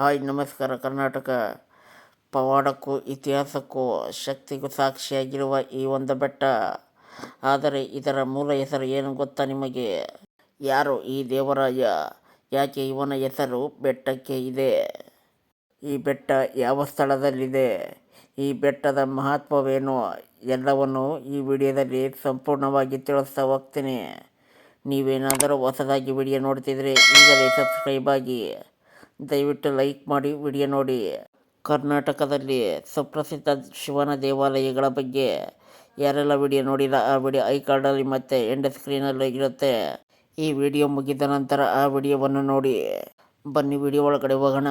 Hi, ನಮಸ್ಕಾರ. ಕರ್ನಾಟಕ ಪವಾಡಕ್ಕೂ ಇತಿಹಾಸಕ್ಕೂ ಶಕ್ತಿಗೂ ಸಾಕ್ಷಿಯಾಗಿರುವ ಈ ಒಂದು ಬೆಟ್ಟ. ಆದರೆ ಇದರ ಮೂಲ ಹೆಸರು ಏನು ಗೊತ್ತಾ ನಿಮಗೆ? ಯಾರು ಈ ದೇವರಾಯ? ಯಾಕೆ ಇವನ ಹೆಸರು ಬೆಟ್ಟಕ್ಕೆ ಇದೆ? ಈ ಬೆಟ್ಟ ಯಾವ ಸ್ಥಳದಲ್ಲಿದೆ? ಈ ಬೆಟ್ಟದ ಮಹತ್ವವೇನು? ಎಲ್ಲವನ್ನು ಈ ವಿಡಿಯೋದಲ್ಲಿ ಸಂಪೂರ್ಣವಾಗಿ ತಿಳಿಸ್ತಾ ಹೋಗ್ತೀನಿ. ನೀವೇನಾದರೂ ಹೊಸದಾಗಿ ವಿಡಿಯೋ ನೋಡ್ತಿದ್ರೆ ಈಗಲೇ ಸಬ್ಸ್ಕ್ರೈಬ್ ಆಗಿ ದಯವಿಟ್ಟು ಲೈಕ್ ಮಾಡಿ ವಿಡಿಯೋ ನೋಡಿ. ಕರ್ನಾಟಕದಲ್ಲಿ ಸುಪ್ರಸಿದ್ಧ ಶಿವನ ದೇವಾಲಯಗಳ ಬಗ್ಗೆ ಯಾರೆಲ್ಲ ವಿಡಿಯೋ ನೋಡಿಲ್ಲ, ಆ ವಿಡಿಯೋ ಐ ಕಾರ್ಡಲ್ಲಿ ಮತ್ತು ಎಂಡ್ ಸ್ಕ್ರೀನಲ್ಲಿ ಇರುತ್ತೆ. ಈ ವಿಡಿಯೋ ಮುಗಿದ ನಂತರ ಆ ವಿಡಿಯೋವನ್ನು ನೋಡಿ. ಬನ್ನಿ, ವಿಡಿಯೋ ಒಳಗಡೆ ಹೋಗೋಣ.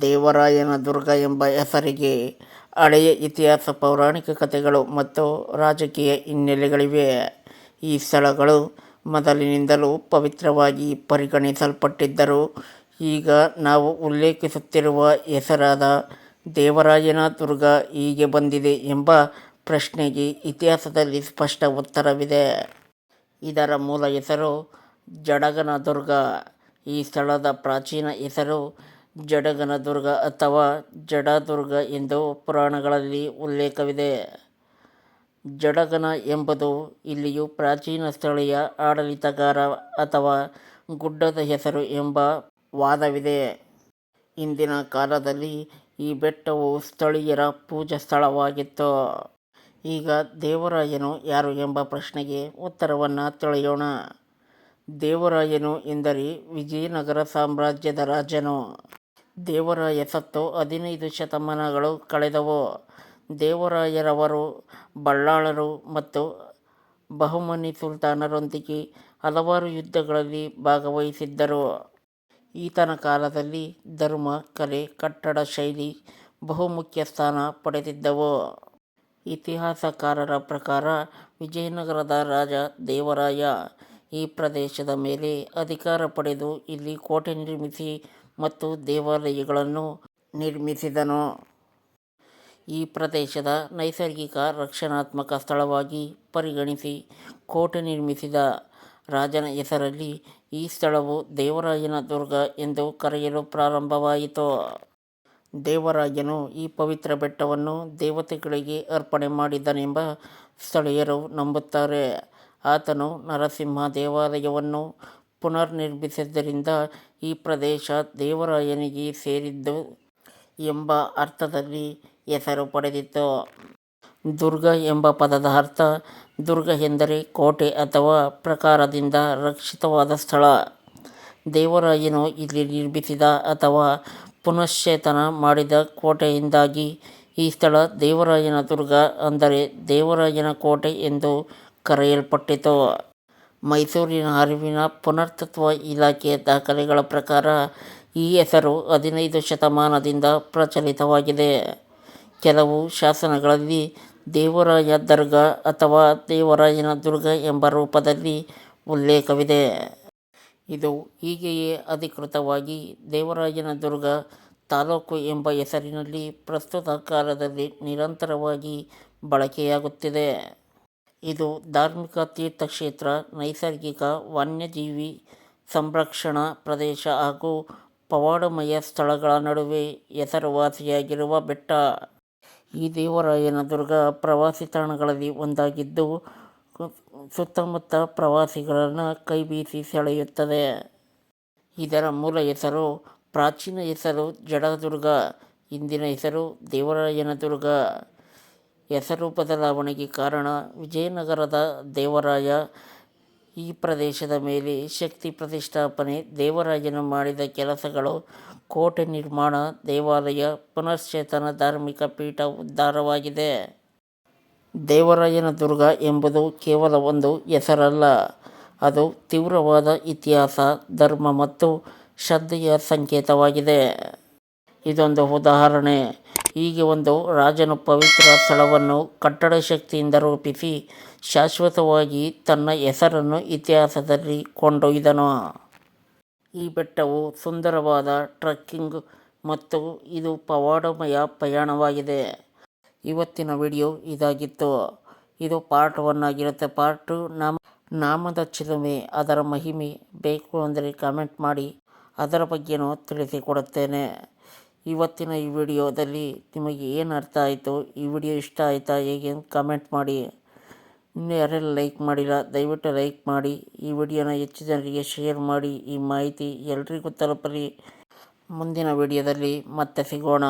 ದೇವರಾಯನ ದುರ್ಗ ಎಂಬ ಹೆಸರಿಗೆ ಹಳೆಯ ಇತಿಹಾಸ, ಪೌರಾಣಿಕ ಕಥೆಗಳು ಮತ್ತು ರಾಜಕೀಯ ಹಿನ್ನೆಲೆಗಳಿವೆ. ಈ ಸ್ಥಳಗಳು ಮೊದಲಿನಿಂದಲೂ ಪವಿತ್ರವಾಗಿ ಪರಿಗಣಿಸಲ್ಪಟ್ಟಿದ್ದರು. ಈಗ ನಾವು ಉಲ್ಲೇಖಿಸುತ್ತಿರುವ ಹೆಸರಾದ ದೇವರಾಯನ ದುರ್ಗ ಹೀಗೆ ಬಂದಿದೆ ಎಂಬ ಪ್ರಶ್ನೆಗೆ ಇತಿಹಾಸದಲ್ಲಿ ಸ್ಪಷ್ಟ ಉತ್ತರವಿದೆ. ಇದರ ಮೂಲ ಹೆಸರು ಜಡಗನ ದುರ್ಗ. ಈ ಸ್ಥಳದ ಪ್ರಾಚೀನ ಹೆಸರು ಜಡಗನ ದುರ್ಗ ಅಥವಾ ಜಡದುರ್ಗ ಎಂದು ಪುರಾಣಗಳಲ್ಲಿ ಉಲ್ಲೇಖವಿದೆ. ಜಡಗನ ಎಂಬುದು ಇಲ್ಲಿಯೂ ಪ್ರಾಚೀನ ಸ್ಥಳೀಯ ಆಡಳಿತಗಾರ ಅಥವಾ ಗುಡ್ಡದ ಹೆಸರು ಎಂಬ ವಾದವಿದೆ. ಇಂದಿನ ಕಾಲದಲ್ಲಿ ಈ ಬೆಟ್ಟವು ಸ್ಥಳೀಯರ ಪೂಜಾ ಸ್ಥಳವಾಗಿತ್ತು. ಈಗ ದೇವರಾಯನು ಯಾರು ಎಂಬ ಪ್ರಶ್ನೆಗೆ ಉತ್ತರವನ್ನು ತಿಳಿಯೋಣ. ದೇವರಾಯನು ಎಂದರೆ ವಿಜಯನಗರ ಸಾಮ್ರಾಜ್ಯದ ರಾಜನು. ದೇವರಾಯ ಎಸತ್ತು ಹದಿನೈದು ಶತಮಾನಗಳು ಕಳೆದವು. ದೇವರಾಯರವರು, ಬಳ್ಳಾಳರು ಮತ್ತು ಬಹುಮನಿ ಸುಲ್ತಾನರೊಂದಿಗೆ ಹಲವಾರು ಯುದ್ಧಗಳಲ್ಲಿ ಭಾಗವಹಿಸಿದ್ದರು. ಈತನ ಕಾಲದಲ್ಲಿ ಧರ್ಮ, ಕಲೆ, ಕಟ್ಟಡ ಶೈಲಿ ಬಹುಮುಖ್ಯ ಸ್ಥಾನ ಪಡೆದಿದ್ದವು. ಇತಿಹಾಸಕಾರರ ಪ್ರಕಾರ ವಿಜಯನಗರದ ರಾಜ ದೇವರಾಯ ಈ ಪ್ರದೇಶದ ಮೇಲೆ ಅಧಿಕಾರ ಪಡೆದು ಇಲ್ಲಿ ಕೋಟೆ ನಿರ್ಮಿಸಿ ಮತ್ತು ದೇವಾಲಯಗಳನ್ನು ನಿರ್ಮಿಸಿದನು. ಈ ಪ್ರದೇಶದ ನೈಸರ್ಗಿಕ ರಕ್ಷಣಾತ್ಮಕ ಸ್ಥಳವಾಗಿ ಪರಿಗಣಿಸಿ ಕೋಟೆ ನಿರ್ಮಿಸಿದ ರಾಜನ ಹೆಸರಲ್ಲಿ ಈ ಸ್ಥಳವು ದೇವರಾಜನ ದುರ್ಗ ಎಂದು ಕರೆಯಲು ಪ್ರಾರಂಭವಾಯಿತು. ದೇವರಾಜನು ಈ ಪವಿತ್ರ ಬೆಟ್ಟವನ್ನು ದೇವತೆಗಳಿಗೆ ಅರ್ಪಣೆ ಮಾಡಿದನೆಂಬ ಸ್ಥಳೀಯರು ನಂಬುತ್ತಾರೆ. ಆತನು ನರಸಿಂಹ ದೇವಾಲಯವನ್ನು ಪುನರ್ನಿರ್ಮಿಸಿದ್ದರಿಂದ ಈ ಪ್ರದೇಶ ದೇವರಾಯನಿಗೆ ಸೇರಿದ್ದು ಎಂಬ ಅರ್ಥದಲ್ಲಿ ಹೆಸರು ಪಡೆದಿತು ದುರ್ಗ ಎಂಬ ಪದದ ಅರ್ಥ ದುರ್ಗ ಎಂದರೆ ಕೋಟೆ ಅಥವಾ ಪ್ರಕಾರದಿಂದ ರಕ್ಷಿತವಾದ ಸ್ಥಳ. ದೇವರಾಯನು ಇಲ್ಲಿ ನಿರ್ಮಿಸಿದ ಅಥವಾ ಪುನಶ್ಚೇತನ ಮಾಡಿದ ಕೋಟೆಯಿಂದಾಗಿ ಈ ಸ್ಥಳ ದೇವರಾಯನ ದುರ್ಗ ಅಂದರೆ ದೇವರಾಯನ ಕೋಟೆ ಎಂದು ಕರೆಯಲ್ಪಟ್ಟಿತು. ಮೈಸೂರಿನ ಅರಿವಿನ ಪುನರ್ತತ್ವ ಇಲಾಖೆಯ ದಾಖಲೆಗಳ ಪ್ರಕಾರ ಈ ಹೆಸರು ಹದಿನೈದು ಶತಮಾನದಿಂದ ಪ್ರಚಲಿತವಾಗಿದೆ. ಕೆಲವು ಶಾಸನಗಳಲ್ಲಿ ದೇವರಾಯ ದರ್ಗಾ ಅಥವಾ ದೇವರಾಯನ ದುರ್ಗ ಎಂಬ ರೂಪದಲ್ಲಿ ಉಲ್ಲೇಖವಿದೆ. ಇದು ಹೀಗೆಯೇ ಅಧಿಕೃತವಾಗಿ ದೇವರಾಜನ ದುರ್ಗ ತಾಲೂಕು ಎಂಬ ಹೆಸರಿನಲ್ಲಿ ಪ್ರಸ್ತುತ ಕಾಲದಲ್ಲಿ ನಿರಂತರವಾಗಿ ಬಳಕೆಯಾಗುತ್ತಿದೆ. ಇದು ಧಾರ್ಮಿಕ ತೀರ್ಥಕ್ಷೇತ್ರ, ನೈಸರ್ಗಿಕ ವನ್ಯಜೀವಿ ಸಂರಕ್ಷಣಾ ಪ್ರದೇಶ ಹಾಗೂ ಪವಾಡಮಯ ಸ್ಥಳಗಳ ನಡುವೆ ಹೆಸರುವಾಸಿಯಾಗಿರುವ ಬೆಟ್ಟ. ಈ ದೇವರಾಯನ ದುರ್ಗ ಪ್ರವಾಸಿ ತಾಣಗಳಲ್ಲಿ ಒಂದಾಗಿದ್ದು, ಸುತ್ತಮುತ್ತ ಪ್ರವಾಸಿಗರನ್ನು ಕೈಬೀಸಿ ಸೆಳೆಯುತ್ತದೆ. ಇದರ ಮೂಲ ಹೆಸರು ಪ್ರಾಚೀನ ಹೆಸರು ಜಡದುರ್ಗ, ಇಂದಿನ ಹೆಸರು ದೇವರಾಯನ ದುರ್ಗ. ಹೆಸರು ಬದಲಾವಣೆಗೆ ಕಾರಣ ವಿಜಯನಗರದ ದೇವರಾಯ. ಈ ಪ್ರದೇಶದ ಮೇಲೆ ಶಕ್ತಿ ಪ್ರತಿಷ್ಠಾಪನೆ ದೇವರಾಜನು ಮಾಡಿದ ಕೆಲಸಗಳು, ಕೋಟೆ ನಿರ್ಮಾಣ, ದೇವಾಲಯ ಪುನಶ್ಚೇತನ ಧಾರ್ಮಿಕ ಪೀಠ ಉದ್ಧಾರವಾಗಿದೆ. ದೇವರಾಯನ ದುರ್ಗ ಎಂಬುದು ಕೇವಲ ಒಂದು ಹೆಸರಲ್ಲ, ಅದು ತೀವ್ರವಾದ ಇತಿಹಾಸ, ಧರ್ಮ ಮತ್ತು ಶ್ರದ್ಧೆಯ ಸಂಕೇತವಾಗಿದೆ. ಇದೊಂದು ಉದಾಹರಣೆ. ಹೀಗೆ ಒಂದು ರಾಜನು ಪವಿತ್ರ ಸ್ಥಳವನ್ನು ಕಟ್ಟಡ ಶಕ್ತಿಯಿಂದ ರೂಪಿಸಿ ಶಾಶ್ವತವಾಗಿ ತನ್ನ ಹೆಸರನ್ನು ಇತಿಹಾಸದಲ್ಲಿ ಕೊಂಡೊಯ್ದನು. ಈ ಬೆಟ್ಟವು ಸುಂದರವಾದ ಟ್ರಕ್ಕಿಂಗ್ ಮತ್ತು ಇದು ಪವಾಡಮಯ ಪ್ರಯಾಣವಾಗಿದೆ. ಇವತ್ತಿನ ವಿಡಿಯೋ ಇದಾಗಿತ್ತು. ಇದು ಪಾರ್ಟ್ ಒನ್ ಆಗಿರುತ್ತೆ. ಪಾರ್ಟ್ ಟು ನಾಮ ನಾಮದ ಚಿಲುಮೆ. ಅದರ ಮಹಿಮೆ ಬೇಕು ಅಂದರೆ ಕಾಮೆಂಟ್ ಮಾಡಿ. ಅದರ ಬಗ್ಗೆನೂ ತಿಳಿಸಿಕೊಡುತ್ತೇನೆ. ಇವತ್ತಿನ ಈ ವಿಡಿಯೋದಲ್ಲಿ ನಿಮಗೆ ಏನು ಅರ್ಥ ಆಯಿತು, ಈ ವಿಡಿಯೋ ಇಷ್ಟ ಆಯಿತಾ, ಹೇಗೆ ಕಾಮೆಂಟ್ ಮಾಡಿ. ಇನ್ನೂ ಯಾರೆಲ್ಲ ಲೈಕ್ ಮಾಡಿಲ್ಲ, ದಯವಿಟ್ಟು ಲೈಕ್ ಮಾಡಿ. ಈ ವಿಡಿಯೋನ ಹೆಚ್ಚು ಜನರಿಗೆ ಶೇರ್ ಮಾಡಿ. ಈ ಮಾಹಿತಿ ಎಲ್ರಿಗೂ ತಲುಪಲಿ. ಮುಂದಿನ ವಿಡಿಯೋದಲ್ಲಿ ಮತ್ತೆ ಸಿಗೋಣ.